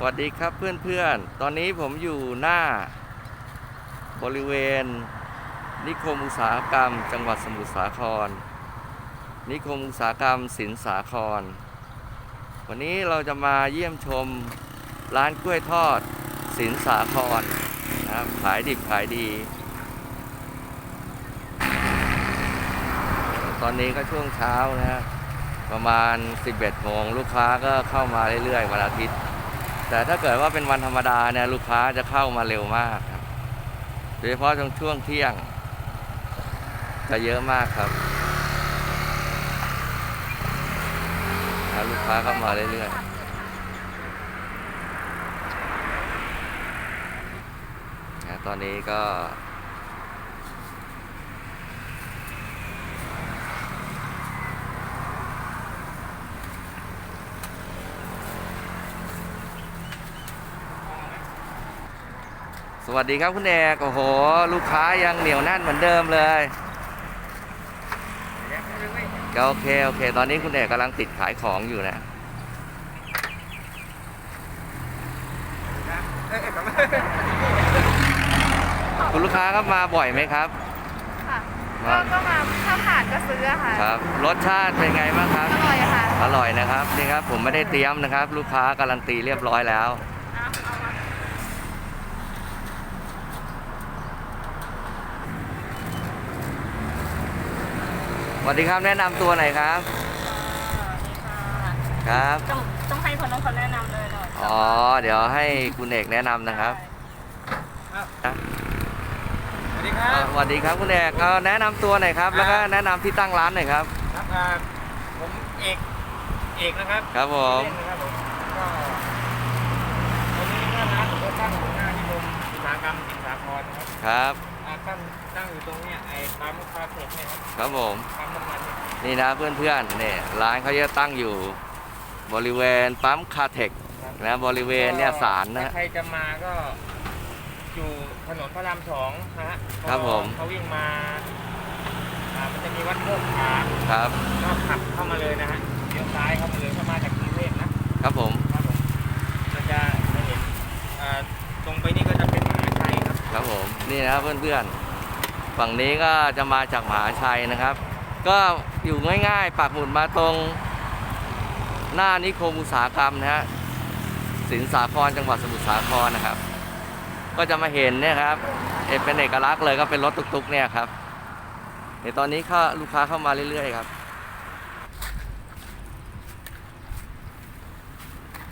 สวัสดีครับเพื่อนๆ ตอนนี้ผมอยู่หน้า บริเวณ นิคมอุตสาหกรรม จังหวัดสมุทรสาคร นิคมอุตสาหกรรมสินสาคร วันนี้เราจะมาเยี่ยมชมร้านกล้วยทอดสินสาครนะครับขายดิบขายดี ตอนนี้ก็ช่วงเช้านะฮะประมาณ 11โมงลูกค้าก็เข้ามาเรื่อยๆวันอาทิตย์ แต่ถ้าเกิดว่าเป็นวันธรรมดาเนี่ยลูกค้าจะเข้ามาเร็วมากครับโดยเฉพาะช่วงช่วงเที่ยง จะเยอะมากครับลูกค้าเข้ามาเรื่อยๆนะตอนนี้ก็ สวัสดีครับคุณเอกโอ้โห ลูกค้ายังเหนียวแน่นเหมือนเดิมเลยก็โอเค โอเค ตอนนี้คุณเอกกำลังติดขายของอยู่นะคุณลูกค้าครับมาบ่อยไหมครับ ค่ะก็ก็มาถ้าผ่านก็ซื้ออะค่ะ ครับ รสชาติเป็นไงบ้างครับ อร่อยอะค่ะ อร่อยนะครับ นี่ครับผมไม่ได้เตรียมนะครับ ลูกค้าการันตีเรียบร้อยแล้ว เอาเอามา ส วัสดีครับแนะนำตัวหน่อยครับ ครับ ต้องต้องให้คนต้องคนแนะนำเลยหน่อยอ๋อ เดี๋ยวให้คุณเอกแนะนำนะครับอะสวัสดีครัอะบสวัสดีครับคุณเอกเอาแนะนำตัวหน่อยครับ แล้วก็แนะนำที่ตั้งร้านหน่อยครับ ครับอ่าผมเอกเอกนะครับครับผมเล่นนะครับผมก็วันนี้หน้าร้านผมก็ตั้งอยู่หน้าที่ผมอุตสาหกรรมสินสาครนะครับครับ อ่าตั้งตั้งอยู่ตรงเนี้ยไอ้ปั๊มคาเฟ่เนี่ยครับครับผมปั๊มน้ำมั นเนี่ยนี่นะเพื่อนๆเนี่ยร้านเขาจะตั้งอยู่ บริเวณปั๊มคาเทคครับนะบริเวณเนี่ยสารนะ ถ้าใครจะมาก็อยู่ถนนพระรามสองนะฮะครับผม เขาวิ่งมาอ่ามันจะมีวัดโมกขามครับ ก็ขับเข้ามาเลยนะฮะเลี้ยวซ้ายเข้ามาเลยเข้ามาจากกรุงเทพนะครับผม ครับผมเราจะจะเห็นอ่าตรงไปนี่ก็จะเป็นมหาชัยครับครับผม นี่นะครับเพื่อนๆ ฝั่งนี้ก็จะมาจากมหาชัยนะครับ ก็ อยู่ง่ายๆปักหมุดมาตรง หน้านิคมอุตสาหกรรมนะฮะสินสาครจังหวัดสมุทรสาครนะครับ ก็จะมาเห็นเนี่ยครับเอ่อเป็นเอกลักษณ์เลยก็เป็นรถตุกๆเนี่ยครับในตอนนี้ก็ลูกค้าเข้ามาเรื่อยๆครับ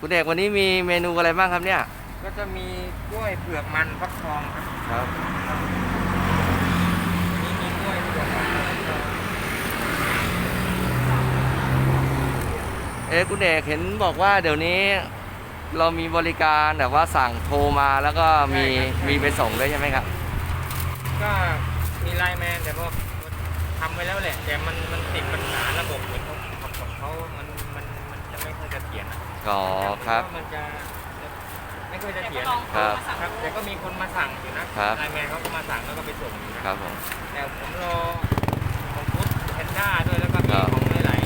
คุณเอกวันนี้มีเมนูอะไรบ้างครับเนี่ย ก็จะมีกล้วยเผือกมันฟักทองครับครับ วันนี้มีกล้วยเผือกมันฟักทอง เอ๊ะคุณเอกเห็นบอกว่าเดี๋ยวนี้เรามีบริการแบบว่าสั่งโทรมาแล้วก็มีมีไปส่งด้วยใช่ไหมครับ ก็มีไลน์แมนแต่ว่าทำไว้แล้วแหละ แต่มันมันติดปัญหาระบบเหมือนของของของเขามันมันมันจะไม่ค่อยเสถียรนะอ๋อครับ มันจะจะไม่ค่อยเสถียรลองครับมาสั่งครับแต่ก็มีคนมาสั่งอยู่นะครับ ไลน์แมนเขาก็มาสั่งแล้วก็ไปส่งอยู่นะครับผมแต่ผมรอของฟุตแพนด้าด้วยแล้วก็มีครับของหลาย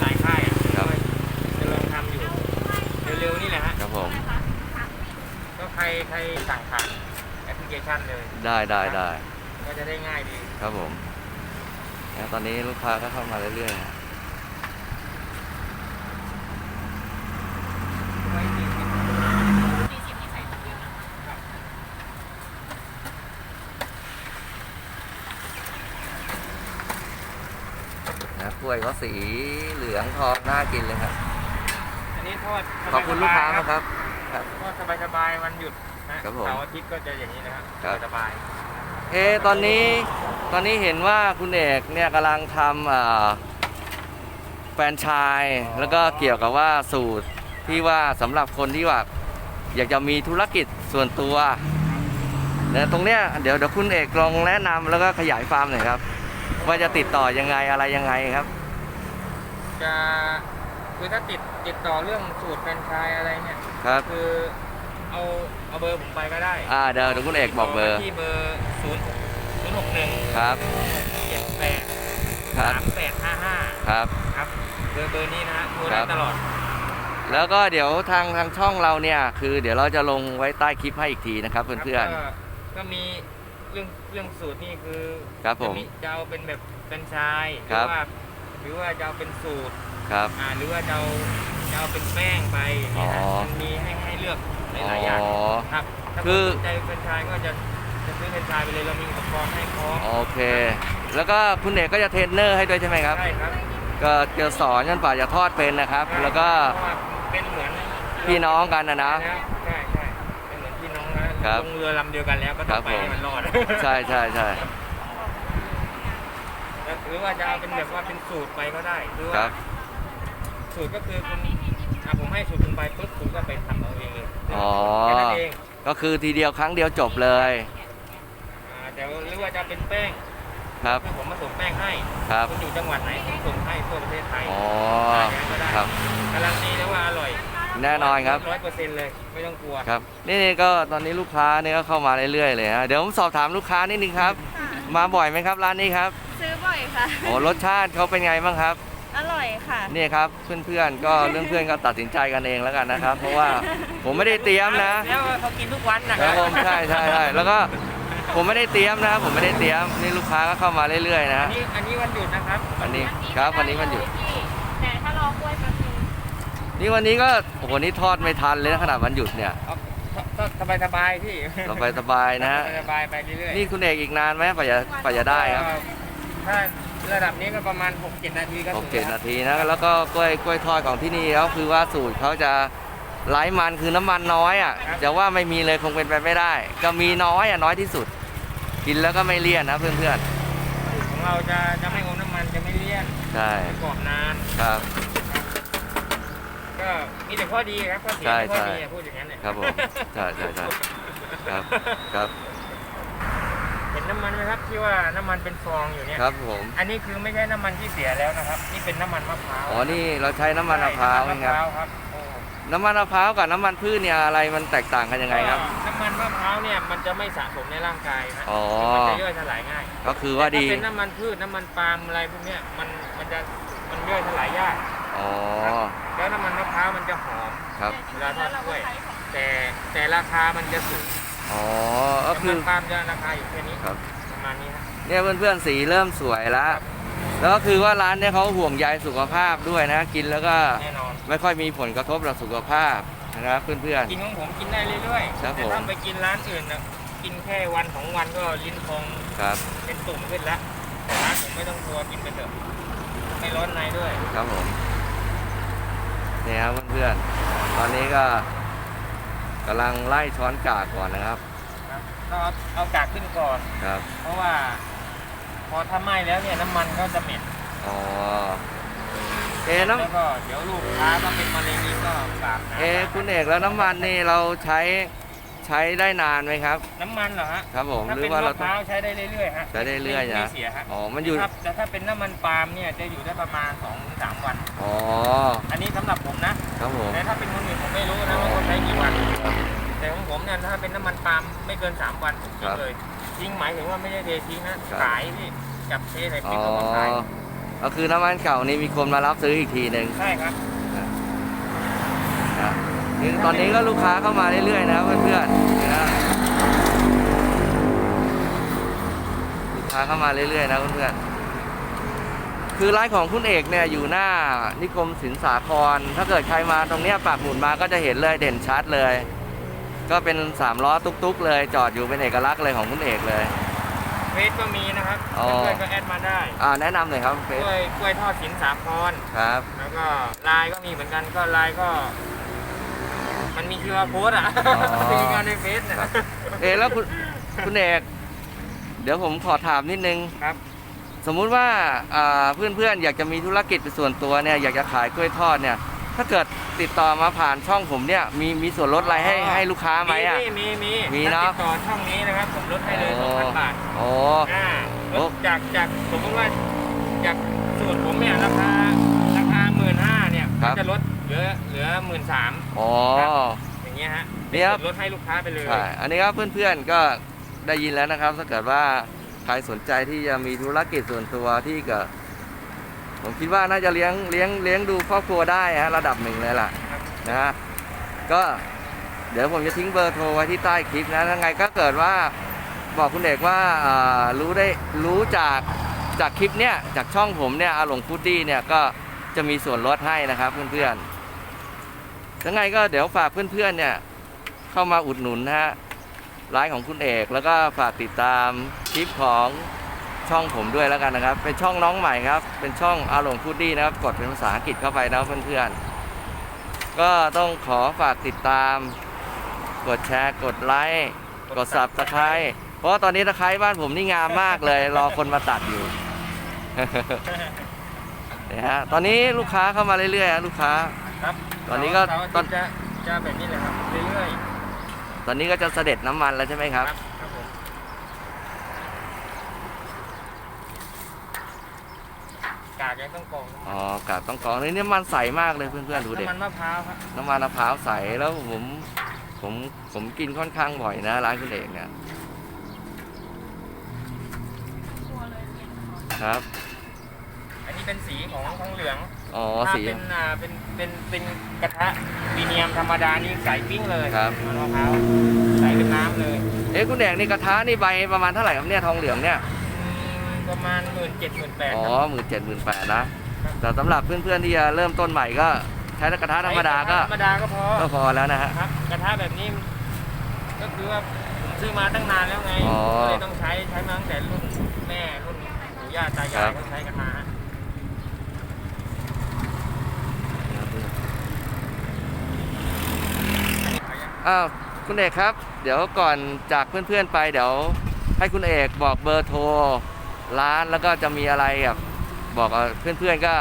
ๆหลายๆค่ายอะ ครับ จะลองทำอยู่ เร็วๆนี่แหละฮะ ครับผม ก็ ใครใครสั่งผ่านแอปพลิเคชันเลย ได้ได้ได้ก็จะได้ง่ายดีครับผมแล้วตอนนี้ลูกค้าก็เข้ามาเรื่อยๆนะนะกล้วยก็สีเหลืองทองน่ากินเลยครับ อันนี้ทอดขอบคุณลูกค้าสบยๆนะครับ ครับทอดสบายๆวันหยุดนะ ครับผมเสาร์อาทิตย์ก็จะอย่างนี้นะครับครับ สบายเอะตอนนี้ตอนนี้เห็นว่าคุณเอกเนี่ยกำลังทำอ่าแฟรนไชายแล้วก็เกี่ยวกับว่าสูตรที่ว่าสำหรับคนที่ว่าอยากจะมีธุรกิจส่วนตัวเนี่ยตรงเนี้ยเดี๋ยวเดี๋ยวคุณเอกลองแนะนำแล้วก็ขยายฟาร์มหน่อยครับ ว่าจะติดต่อยังไงอะไรยังไงครับ ๆจะคือถ้าติดติดต่อเรื่องสูตรแฟรนไชส์อะไรเนี่ย ครับ คือเอา เอาเบอร์ผมไปก็ได้อ่าเดี๋ยวเดี๋ยวคุณเอกบอกเบอร์ ที่เบอร์ศูนย์ศูนย์หกหนึ่งครับ เจ็ดแปดครับสามแปดห้าห้าครับ ครับ เบอร์เบอร์นี้นะฮะโทรคได้รับ ตลอด แล้วก็เดี๋ยวทางทางช่องเราเนี่ย คือเดี๋ยวเราจะลงไว้ใต้คลิปให้อีกทีนะครับเพื่อนก็ก็มีเรื่องเรื่องสูตรนี่คือครับผมจะจะเอาเป็นแบบเป็นชายหครืรับ ว่าหรือว่าจะเอาเป็นสูตรๆ ครับ อ่าหรือว่าจะเอาจะเอาเป็นแป้งไปอย่างนี้นะอ๋อ มันมีให้ให้เลือก หอ๋ลายๆอย่างอครับถ้าคือสนใจเป็นชายก็จะจะซื้อเป็นชายไปเลยเรามีอุปกรณ์ให้พร้อมโอเค แล้วก็คุณเอกก็จะเทรนเนอร์ให้ด้วยใช่ไหมครับ ใช่ครับก็จะสอนจนป่าจะทอดเป็นนะครับ แล้วก็เพราะว่าเป็นเหมือนพี่น้องกันนะนะ ใช่ใช่เป็นเหมือนพี่น้องนะครับลงเรือลำเดียวกันแล้วก็ครัต้อบงไปให้มันรอด ใช่ใช่ใช่ หรือว่าจะเอาเป็นแบบว่าเป็นสูตรไปก็ได้หรือครัว่าบสูตรก็คือคุณอะผมให้สูตรคุณไปปุ๊บคุณก็ไปทำเอาเองเลย อ๋อ แค่นั้นเองก็คือทีเดียวครั้งเดียวจบเลยอ่าแต่ว่าหรือว่าจะเป็นแป้งครับคือผมมาส่งแป้งให้ครับ คุณอยู่จังหวัดไหนผมส่งให้ทั่วประเทศไทยอ๋ออย่างนั้นก็ได้ครับ การันตีแล้วว่าอร่อยแน่นอนครับ ร้อยเปอร์เซ็นต์เลยไม่ต้องกลัว ครับ นี่นี่ก็ตอนนี้ลูกค้านี่ก็เข้ามาเรื่อยๆเลยฮะ เดี๋ยวผมสอบถามลูกค้านิดนึงครับ มาบ่อยไหมครับร้านนี้ครับ ซื้อบ่อยค่ะ โอ้รสชาติเขาเป็นไงบ้างครับ อร่อยค่ะ นี่ครับ เพื่อนๆก็เรื่องเพื่อนก็ตัดสินใจกันเองแล้วกันนะครับ เพราะว่าผมไม่ได้เตรียมนะแล้วเขากินทุกวันนะครับผมใช่ใช่ใช่แล้วก็ผมไม่ได้เตรียมนะครับผมไม่ได้เตรียมนี่ลูกค้าก็เข้ามาเรื่อยๆนะอันนี้อันนี้วันหยุดนะครับวันนี้ครับวันนี้มันหยุดแต่ถ้ารอกล้วยแป๊บนึงนี่วันนี้ก็โอ้โหนี่ทอดไม่ทันเลยนะขนาดวันหยุดเนี่ยเอาก็สบายสบายๆพี่เราไปสบายนะฮะสบายๆไปเรื่อยๆนี่คุณเอกอีกนานไหมกว่าจะกว่าจะได้ครับก็ถ้า ระดับนี้ก็ประมาณ 6-7 นาทีก็หถึกงเจ็ดแล้วนาทีนะแล้วก็กล้วยกล้วยทอดของที่นี่เขาคือว่าสูตรเขาจะไร้มันคือน้ำมันน้อยอะจะว่าไม่มีเลยคงเป็นไปไม่ได้ ก็มีน้อยอะน้อยที่สุด กินแล้วก็ไม่เลี่ยนนะเพื่อนของเราจะจะไม่อมน้ำมันจะไม่เลี่ยนๆใช่กรอบนาน ครับ ก็มีแต่ข้อดีครับข้อเสียใช่ไม่ข้อใช่ดีอะพูดอย่างนั้นเลยครับผมใช่ใช่ใช่ครับครับเห็ นน้ำมันไหมครับที่ว่าน้ำมันเป็นฟองอยู่เนี่ยครับผม อันนี้คือไม่ใช่น้ำมันที่เสียแล้วนะครับ นี่เป็นน้ำมันมะพร้าวอ๋อ นี่เราใช้น้ำมันมะพร้าวใช่นะน้ำมันคมะรับพร้าวครับโอ้น้ำมันมะพร้าวกับน้ำมันพืชเนี่ยอะไรมันแตกต่างกันยังไงครับน้ำมันมะพร้าวเนี่ยมันจะไม่สะสมในร่างกายนะอ๋อมันจะย่อยสลายง่ายก็คือว่าดี แต่ถ้เป็นน้ำมันพืชน้ำมันปาล์มอะไรพวกเนี้ยมันมันจะมันย่อยสลายยาก อ๋อ แล้วน้ำมันมะพร้าวมันจะหอม ครับ เวลาทอดกล้วย แต่แต่ราคามันจะสูง อ๋อก็น้ำคืมัอนปาล์มจะราคาอยู่แค่นี้ครับ ประมาณนี้ครับเนี่ยเพื่อนๆสีเริ่มสวยแล้วแล้วก็คือว่าร้านเนี่ยเขาห่วงใยสุขภาพด้วยนะ กินแล้วก็แน่นอน ไม่ค่อยมีผลกระทบต่อสุขภาพนะครับเพื่อน กินของผมกินได้เรื่อยๆครับแต่ผม ถ้าไปกินร้านอื่นนะกินแค่วันสองวันก็ลิ้นพองๆครับเป็นตุ่มขึ้นแล้วแต่ร้านผมไม่ต้องกลัวกินไปเถอะไม่ร้อนในด้วย ครับผมเนี่ยครับเพื่อนๆตอนนี้ก็ กำลังไล่ช้อนกากก่อนนะครับครับก็เอาเอากากขึ้นก่อน ครับเพราะว่า พอถ้าไหม้แล้วเนี่ยน้ำมันก็จะเหม็นอ๋อเอะน้ำแล้วก็เดี๋ยวลูกค้าก็เป็นมะเร็งนี่ก็บาปนะเอะคุณเอกแล้วน้ำมันนี่เราใช้ ใช้ได้นานไหมครับ น้ำมันเหรอฮะครับผมถ้าหรืเป็อนว่าเรามะพต้องร้าวใช้ได้เรื่อยๆฮะใช้ได้เรื่อยๆไม่นะไม่เสียฮะอ๋อมันอยู่ครับแต่ถ้าเป็นน้ำมันปาล์มเนี่ยจะอยู่ได้ประมาณ2อถึงสวัน อ๋ออันนี้สำหรับผมนะ ครับผม แต่ถ้าเป็นคนอื่นผมไม่รู้นะว่าเขาใช้กี่วัน แต่ของผมเนี่ยถ้าเป็นน้ำมันปาล์มไม่เกิน 3 วันผมทิ้งเลยทิ้งหมายถึงว่าไม่ได้เททิ้งนะขายพี่จับเทใส่อ๋ปิ๊อกแล้วก็ขายก็คือน้ำมันเก่านี่มีคนมารับซื้ออีกทีหนึ่งใช่ครับ นะนี่ตอนนี้ก็ลูกค้าเข้ามาเรื่อยๆนะครับเพื่อนๆนะลูกค้าเข้ามาเรื่อยๆนะเพื่อนๆคือร้านของคุณเอกเนี่ยอยู่หน้านิคมสินสาคร ถ้าเกิดใครมาตรงเนี้ยปากหมุนมาก็จะเห็นเลยเด่นชัดเลย ก็เป็นสามล้อตุ๊กๆ เลยจอดอยู่เป็นเอกลักษณ์เลยของคุณเอกเลยเฟซก็มีนะครับอ๋อเพื่อนๆก็แอดมาได้อ่าแนะนำหน่อยครับเฟกซล้วยกล้วยทอดสินสาครครับ แล้วก็ไลน์ก็มีเหมือนกันก็ไลน์ก็ มันมีคิวอาร์โค้ดอะอ๋อ มีงานในเฟซนะครับเอะแล้วคุณคุณเอกเดี๋ยวผมขอถามนิดนึงครับ สมมุติว่าเพื่อนเพื่อนๆ อยากจะมีธุรกิจเป็นส่วนตัวเนี่ย อยากจะขายกล้วยทอดเนี่ย ถ้าเกิดติดต่อมาผ่านช่องผมเนี่ย มีมีส่วนลดอะไรให้ให้ลูกค้าไหมอะ มีมีมีมีถ้าเนอะติดต่อช่องนี้นะครับผมลดให้เลยสองพันบาทโอ้ อ่าโอ้ลดจากจากสมมติว่าจากสูตรผมเนี่ยราคาราคาหมื่นห้าเนี่ยก็จะลดเหลือเหลือหมื่นสาม อ๋อ อย่างเงี้ยฮะนี่ครับ ลดให้ลูกค้าไปเลย ใช่ อันนี้ครับเพื่อนๆก็ได้ยินแล้วนะครับ ถ้าเกิดว่าใครสนใจที่จะมีธุรกิจส่วนตัวที่ก็ผมคิดว่าน่าจะเลี้ยงเลี้ยงเลี้ยงดูครอบครัวได้ฮะระดับหนึ่งเลยล่ะครับ นะฮะก็เดี๋ยวผมจะทิ้งเบอร์โทรไว้ที่ใต้คลิปนะถ้าไงก็เกิดว่าบอกคุณเอกว่าอ่ารู้ได้รู้จากจากคลิปเนี้ยจากช่องผมเนี่ยอาหลงฟูดดี้เนี่ยก็จะมีส่วนลดให้นะครับเพื่อนๆ ยังไงก็เดี๋ยวฝากเพื่อนๆเนี่ย เข้ามาอุดหนุนนะฮะร้านของคุณเอกแล้วก็ฝากติดตามคลิปของช่องผมด้วยแล้วกันนะครับ เป็นช่องน้องใหม่ครับ เป็นช่องอาหลงฟูดดี้นะครับ กดเป็นภาษาอังกฤษเข้าไปนะเพื่อนๆ ก็ต้องขอฝากติดตาม กดแชร์ กดไลค์ กดสับตะไคร้เพราะว่าตอนนี้ตะไคร้บ้านผมนี่งามมากเลย รอคนมาตัดอยู่เนี่ยฮะ ตอนนี้ลูกค้าเข้ามาเรื่อยๆฮะลูกค้าครับ ตอนนี้ก็เสาร์อาตอนทิตย์จะจะแบบนี้เลยครับเรื่อยตอนนี้ก็จะเสด็จน้ำมันแล้วใช่ไหมๆครับ ครับผมกากยังต้องกรองอ๋อกาบต้องกรองนี่น้ำมันใสมากเลยเพื่อนๆดูเด็น้ำมันมะพร้าวครับน้ำมันมะพร้าวใสแล้วผมผมผมกินค่อนข้างบ่อยนะ ร้านคุณเอกเนี่ยครับอันนี้ เป็นสีของทองเหลืองอ๋อถ้าสี เป็นอ่าเป็นเป็นเป็นกระทะปีเนียมธรรมดานี่ใสปิ้งเลยครับ มันมะพร้าวใสเป็นน้ำเลยเอ๊ะคุณเอกนี่กระทะนี่ใบประมาณเท่าไหร่ครับเนี่ยทองเหลืองเนี่ย อืมประมาณหมื่นเจ็ดหมื่นแปด อ๋อหมื่นเจ็ดหมื่นแปดนะแต่สำหรับเพื่อนๆที่จะเริ่มต้นใหม่ก็ใช้กระทะธรรมดาก็ธรรมดาก็พอก็พอแล้วนะฮะ ครับกระทะแบบนี้ ก็คือว่าผมซื้อมาตั้งนานแล้วไงอ๋อก็เลยต้องใช้ใช้มาตั้งแต่รุ่นแม่รุ่นปู่ย่าตายาครัยบ ก็ใช้กระทะ อ้าวคุณเอกครับ เดี๋ยวก่อนจากเพื่อนๆไปเดี๋ยว ให้คุณเอกบอกเบอร์โทรร้านแล้วก็จะมีอะไรแบบบอกกับเพื่อนๆก็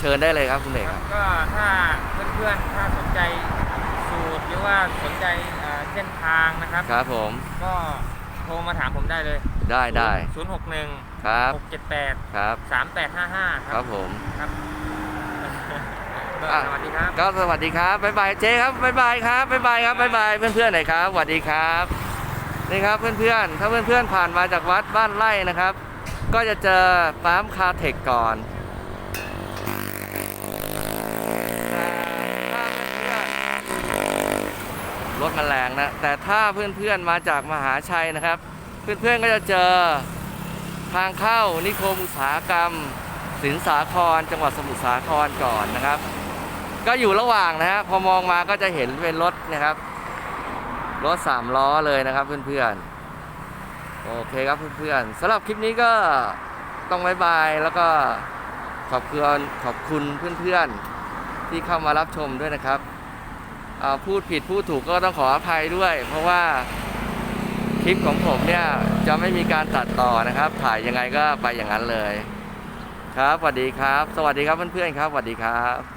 เชิญได้เลยครับคุณเอกคครัรับบก็ถ้าเพื่อนๆถ้าสนใจสูตรหรือว่าสนใจเอ่อเส้นทางนะครับ ครับผมก็โทรมาถามผมได้เลยได้ได้ศูนย์หกหนึ่งครับหกเจ็ดแปดครับสามแปดห้าห้าคครัรับบผม ครับก็ อะสวัสดีครับก็สวัสดีครับบ๊ายบายเจ๊ครับบ๊ายบายครับบ๊ายบายครับบ๊ายบายเพื่อนๆหน่อยครับสวัสดีครับนี่ครับเพื่อนๆถ้าเพื่อนๆผ่านมาจากวัดบ้านไร่นะครับ ก็จะเจอปั๊มคาเทคก่อนรถมันแรงนะแต่ถ้าเพื่อนๆมาจากมหาชัยนะครับ เพื่อนๆก็จะเจอทางเข้านิคมอุตสาหกรรมสินสาครจังหวัดสมุทรสาครก่อนนะครับ ก็อยู่ระหว่างนะฮะพอมองมาก็จะเห็นเป็นรถนะครับ รถสามล้อเลยนะครับเพื่อนๆโอเคครับเพื่อนๆสำหรับคลิปนี้ก็ต้องบายบายแล้วก็ขอบคุณขอบคุณเพื่อนๆที่เข้ามารับชมด้วยนะครับพูดผิดพูดถูกก็ต้องขออภัยด้วย เพราะว่าคลิปของผมเนี่ยจะไม่มีการตัดต่อนะครับ ถ่ายยังไงก็ไปอย่างนั้นเลย ครับสวัสดีครับ สวัสดีครับเพื่อนๆครับสวัสดีครับ